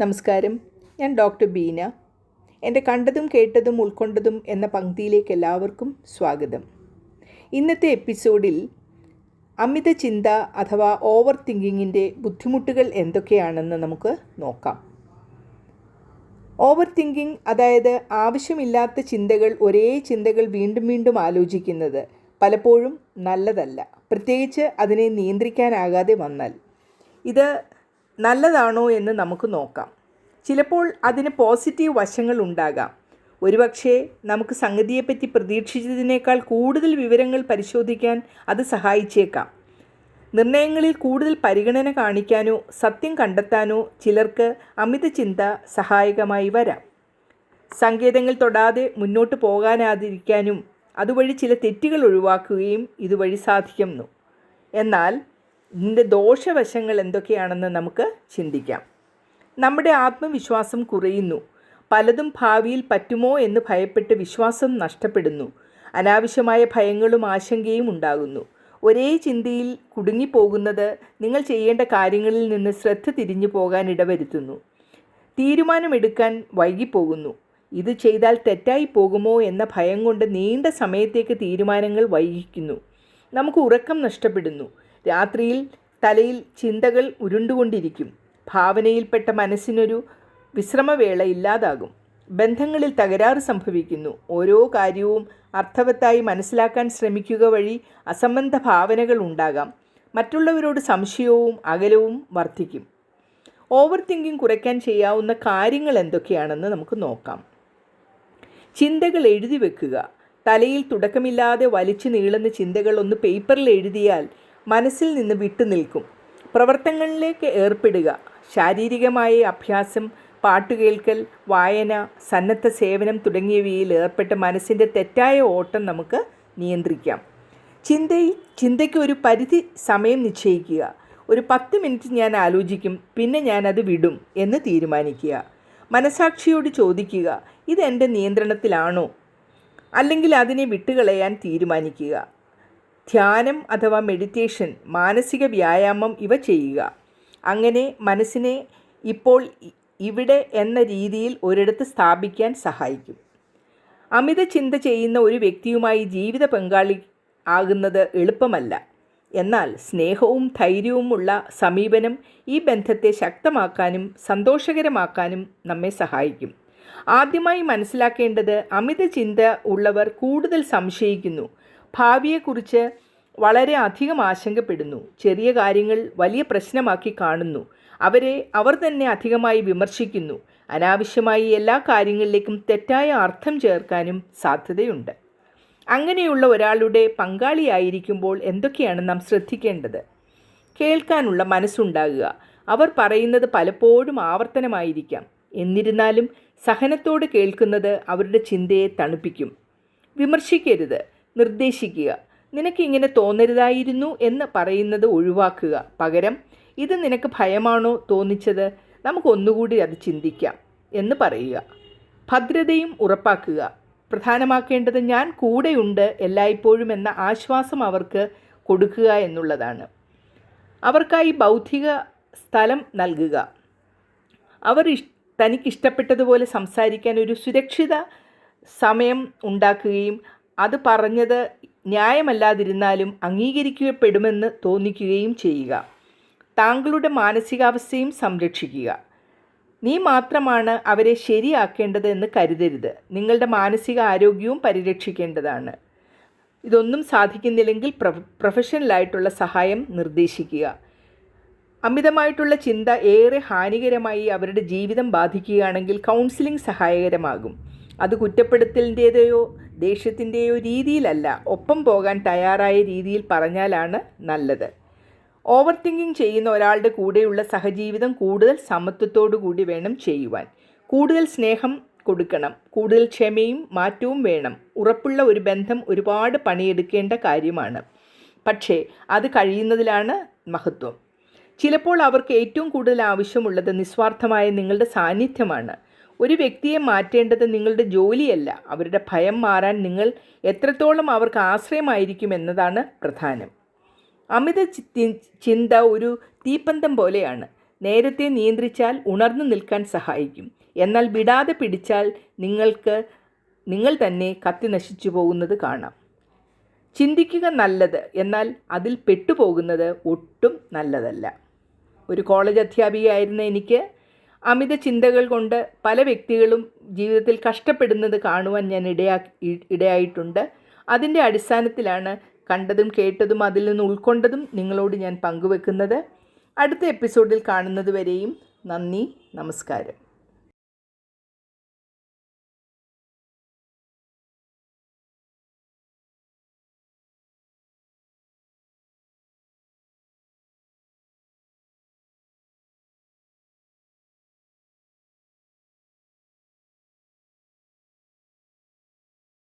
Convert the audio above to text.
നമസ്കാരം. ഞാൻ ഡോക്ടർ ബീന. എന്റെ കണ്ടതും കേട്ടതും ഉൾക്കൊണ്ടതും എന്ന പങ്ക്തിയിലേക്ക് എല്ലാവർക്കും സ്വാഗതം. ഇന്നത്തെ എപ്പിസോഡിൽ അമിത ചിന്ത അഥവാ ഓവർ തിങ്കിങ്ങിന്റെ ബുദ്ധിമുട്ടുകൾ എന്തൊക്കെയാണെന്ന് നമുക്ക് നോക്കാം. ഓവർ തിങ്കിങ് അതായത് ആവശ്യമില്ലാത്ത ചിന്തകൾ ഒരേ ചിന്തകൾ വീണ്ടും വീണ്ടും ആലോചിക്കുന്നത് പലപ്പോഴും നല്ലതല്ല. പ്രത്യേകിച്ച് അതിനെ നിയന്ത്രിക്കാനാകാതെ വന്നാൽ. ഇത് നല്ലതാണോ എന്ന് നമുക്ക് നോക്കാം. ചിലപ്പോൾ അതിന് പോസിറ്റീവ് വശങ്ങൾ ഉണ്ടാകാം. ഒരുപക്ഷെ നമുക്ക് സംഗതിയെപ്പറ്റി പ്രതീക്ഷിച്ചതിനേക്കാൾ കൂടുതൽ വിവരങ്ങൾ പരിശോധിക്കാൻ അത് സഹായിച്ചേക്കാം. നിർണയങ്ങളിൽ കൂടുതൽ പരിഗണന കാണിക്കാനോ സത്യം കണ്ടെത്താനോ ചിലർക്ക് അമിത ചിന്ത സഹായകമായി വരാം. സങ്കേതങ്ങൾ തൊടാതെ മുന്നോട്ട് പോകാനാതിരിക്കാനും അതുവഴി ചില തെറ്റുകൾ ഒഴിവാക്കുകയും ഇതുവഴി സാധിക്കുന്നു. എന്നാൽ ഇതിന്റെ ദോഷവശങ്ങൾ എന്തൊക്കെയാണെന്ന് നമുക്ക് ചിന്തിക്കാം. നമ്മുടെ ആത്മവിശ്വാസം കുറയുന്നു. പലതും ഭാവിയിൽ പറ്റുമോ എന്ന് ഭയപ്പെട്ട് വിശ്വാസം നഷ്ടപ്പെടുന്നു. അനാവശ്യമായ ഭയങ്ങളും ആശങ്കയും ഉണ്ടാകുന്നു. ഒരേ ചിന്തയിൽ കുടുങ്ങിപ്പോകുന്നത് നിങ്ങൾ ചെയ്യേണ്ട കാര്യങ്ങളിൽ നിന്ന് ശ്രദ്ധ തിരിഞ്ഞു പോകാൻ ഇടവരുത്തുന്നു. തീരുമാനമെടുക്കാൻ വൈകിപ്പോകുന്നു. ഇത് ചെയ്താൽ തെറ്റായി പോകുമോ എന്ന ഭയം കൊണ്ട് നീണ്ട സമയത്തേക്ക് തീരുമാനങ്ങൾ വൈകിക്കുന്നു. നമുക്ക് ഉറക്കം നഷ്ടപ്പെടുന്നു. രാത്രിയിൽ തലയിൽ ചിന്തകൾ ഉരുണ്ടുകൊണ്ടിരിക്കും. ഭാവനയിൽപ്പെട്ട മനസ്സിനൊരു വിശ്രമവേള ഇല്ലാതാകും. ബന്ധങ്ങളിൽ തകരാറ് സംഭവിക്കുന്നു. ഓരോ കാര്യവും അർത്ഥവത്തായി മനസ്സിലാക്കാൻ ശ്രമിക്കുക വഴി അസംബന്ധ ഭാവനകൾ ഉണ്ടാകാം. മറ്റുള്ളവരോട് സംശയവും അകലവും വർദ്ധിക്കും. ഓവർ തിങ്കിങ് കുറയ്ക്കാൻ ചെയ്യാവുന്ന കാര്യങ്ങൾ എന്തൊക്കെയാണെന്ന് നമുക്ക് നോക്കാം. ചിന്തകൾ എഴുതി വെക്കുക. തലയിൽ തുടക്കമില്ലാതെ വലിച്ചു നീളുന്ന ചിന്തകൾ ഒന്ന് പേപ്പറിൽ എഴുതിയാൽ മനസ്സിൽ നിന്ന് വിട്ടുനിൽക്കും പ്രവർത്തനങ്ങളിലേക്ക് ഏർപ്പെടുക. ശാരീരികമായ അഭ്യാസം പാട്ട് കേൾക്കൽ വായന സന്നദ്ധ സേവനം തുടങ്ങിയവയിൽ ഏർപ്പെട്ട് മനസ്സിന്റെ തെറ്റായ ഓട്ടം നമുക്ക് നിയന്ത്രിക്കാം. ചിന്തയിൽ ചിന്തയ്ക്ക് ഒരു പരിധി സമയം നിശ്ചയിക്കുക. ഒരു പത്ത് മിനിറ്റ് ഞാൻ ആലോചിക്കും പിന്നെ ഞാനത് വിടും എന്ന് തീരുമാനിക്കുക. മനസാക്ഷിയോട് ചോദിക്കുക ഇത് എന്റെ നിയന്ത്രണത്തിലാണോ? അല്ലെങ്കിൽ അതിനെ വിട്ടുകളയാൻ തീരുമാനിക്കുക. ധ്യാനം അഥവാ മെഡിറ്റേഷൻ മാനസിക വ്യായാമം ഇവ ചെയ്യുക. അങ്ങനെ മനസ്സിനെ ഇപ്പോൾ ഇവിടെ എന്ന രീതിയിൽ ഒരിടത്ത് സ്ഥാപിക്കാൻ സഹായിക്കും. അമിത ചിന്ത ചെയ്യുന്ന ഒരു വ്യക്തിയുമായി ജീവിത പങ്കാളി ആകുന്നത് എളുപ്പമല്ല. എന്നാൽ സ്നേഹവും ധൈര്യവുമുള്ള സമീപനം ഈ ബന്ധത്തെ ശക്തമാക്കാനും സന്തോഷകരമാക്കാനും നമ്മെ സഹായിക്കും. ആദ്യമായി മനസ്സിലാക്കേണ്ടത് അമിത ചിന്ത ഉള്ളവർ കൂടുതൽ സംശയിക്കുന്നു. ഭാവിയെക്കുറിച്ച് വളരെ അധികം ആശങ്കപ്പെടുന്നു. ചെറിയ കാര്യങ്ങൾ വലിയ പ്രശ്നമാക്കി കാണുന്നു. അവരെ അവർ തന്നെ അധികമായി വിമർശിക്കുന്നു. അനാവശ്യമായി എല്ലാ കാര്യങ്ങളിലേക്കും തെറ്റായ അർത്ഥം ചേർക്കാനും സാധ്യതയുണ്ട്. അങ്ങനെയുള്ള ഒരാളുടെ പങ്കാളിയായിരിക്കുമ്പോൾ എന്തൊക്കെയാണ് നാം ശ്രദ്ധിക്കേണ്ടത്? കേൾക്കാനുള്ള മനസ്സുണ്ടാകുക. അവർ പറയുന്നത് പലപ്പോഴും ആവർത്തനമായിരിക്കാം. എന്നിരുന്നാലും സഹനത്തോട് കേൾക്കുന്നത് അവരുടെ ചിന്തയെ തണുപ്പിക്കും. വിമർശിക്കരുത്. നിർദ്ദേശിക്കുക. നിനക്ക് ഇങ്ങനെ തോന്നരുതായിരുന്നു എന്ന് പറയുന്നത് ഒഴിവാക്കുക. പകരം ഇത് നിനക്ക് ഭയമാണോ തോന്നിച്ചത്? നമുക്കൊന്നുകൂടി അത് ചിന്തിക്കാം എന്ന് പറയുക. ഭദ്രതയും ഉറപ്പാക്കുക. പ്രധാനമാക്കേണ്ടത് ഞാൻ കൂടെയുണ്ട് എല്ലായ്പ്പോഴും എന്ന ആശ്വാസം അവർക്ക് കൊടുക്കുക എന്നുള്ളതാണ്. അവർക്കായി ബൗദ്ധിക സ്ഥലം നൽകുക. അവർ ഇഷ് തനിക്കിഷ്ടപ്പെട്ടതുപോലെ സംസാരിക്കാൻ ഒരു സുരക്ഷിത സമയം ഉണ്ടാക്കുകയും അത് പറഞ്ഞത് ന്യായമല്ലാതിരുന്നാലും അംഗീകരിക്കപ്പെടുമെന്ന് തോന്നിക്കുകയും ചെയ്യുക. താങ്കളുടെ മാനസികാവസ്ഥയും സംരക്ഷിക്കുക. നീ മാത്രമാണ് അവരെ ശരിയാക്കേണ്ടത് എന്ന് കരുതരുത്. നിങ്ങളുടെ മാനസിക ആരോഗ്യവും പരിരക്ഷിക്കേണ്ടതാണ്. ഇതൊന്നും സാധിക്കുന്നില്ലെങ്കിൽ പ്രൊഫഷണലായിട്ടുള്ള സഹായം നിർദ്ദേശിക്കുക. അമിതമായിട്ടുള്ള ചിന്ത ഏറെ ഹാനികരമായി അവരുടെ ജീവിതം ബാധിക്കുകയാണെങ്കിൽ കൗൺസിലിംഗ് സഹായകരമാകും. അത് കുറ്റപ്പെടുത്തലിന്റേതയോ ദേഷ്യത്തിന്റെയോ രീതിയിലല്ല. ഒപ്പം പോകാൻ തയ്യാറായ രീതിയിൽ പറഞ്ഞാലാണ് നല്ലത്. ഓവർ തിങ്കിങ് ചെയ്യുന്ന ഒരാളുടെ കൂടെയുള്ള സഹജീവിതം കൂടുതൽ സമത്വത്തോടു കൂടി വേണം ചെയ്യുവാൻ. കൂടുതൽ സ്നേഹം കൊടുക്കണം. കൂടുതൽ ക്ഷമയും മാറ്റവും വേണം. ഉറപ്പുള്ള ഒരു ബന്ധം ഒരുപാട് പണിയെടുക്കേണ്ട കാര്യമാണ്. പക്ഷേ അത് കഴിയുന്നതിലാണ് മഹത്വം. ചിലപ്പോൾ അവർക്ക് ഏറ്റവും കൂടുതൽ ആവശ്യമുള്ളത് നിസ്വാർത്ഥമായ നിങ്ങളുടെ സാന്നിധ്യമാണ്. ഒരു വ്യക്തിയെ മാറ്റേണ്ടത് നിങ്ങളുടെ ജോലിയല്ല. അവരുടെ ഭയം മാറാൻ നിങ്ങൾ എത്രത്തോളം അവർക്ക് ആശ്രയമായിരിക്കും എന്നതാണ് പ്രധാനം. അമിത ചിന്ത ഒരു തീപ്പന്തം പോലെയാണ്. നേരത്തെ നിയന്ത്രിച്ചാൽ ഉണർന്നു നിൽക്കാൻ സഹായിക്കും. എന്നാൽ വിടാതെ പിടിച്ചാൽ നിങ്ങൾക്ക് നിങ്ങൾ തന്നെ കത്തി നശിച്ചു പോകുന്നത് കാണാം. ചിന്തിക്കുക നല്ലത് എന്നാൽ അതിൽ പെട്ടുപോകുന്നത് ഒട്ടും നല്ലതല്ല. ഒരു കോളേജ് അധ്യാപികയായിരുന്ന എനിക്ക് അമിത ചിന്തകൾ കൊണ്ട് പല വ്യക്തികളും ജീവിതത്തിൽ കഷ്ടപ്പെടുന്നത് കാണുവാൻ ഞാൻ ഇടയാ ഇടയായിട്ടുണ്ട്. അതിന്റെ അടിസ്ഥാനത്തിലാണ് കണ്ടതും കേട്ടതും അതിൽ നിന്ന് ഉൾക്കൊണ്ടതും നിങ്ങളോട് ഞാൻ പങ്കുവെക്കുന്നത്. അടുത്ത എപ്പിസോഡിൽ കാണുന്നതുവരെയും നന്ദി നമസ്കാരം.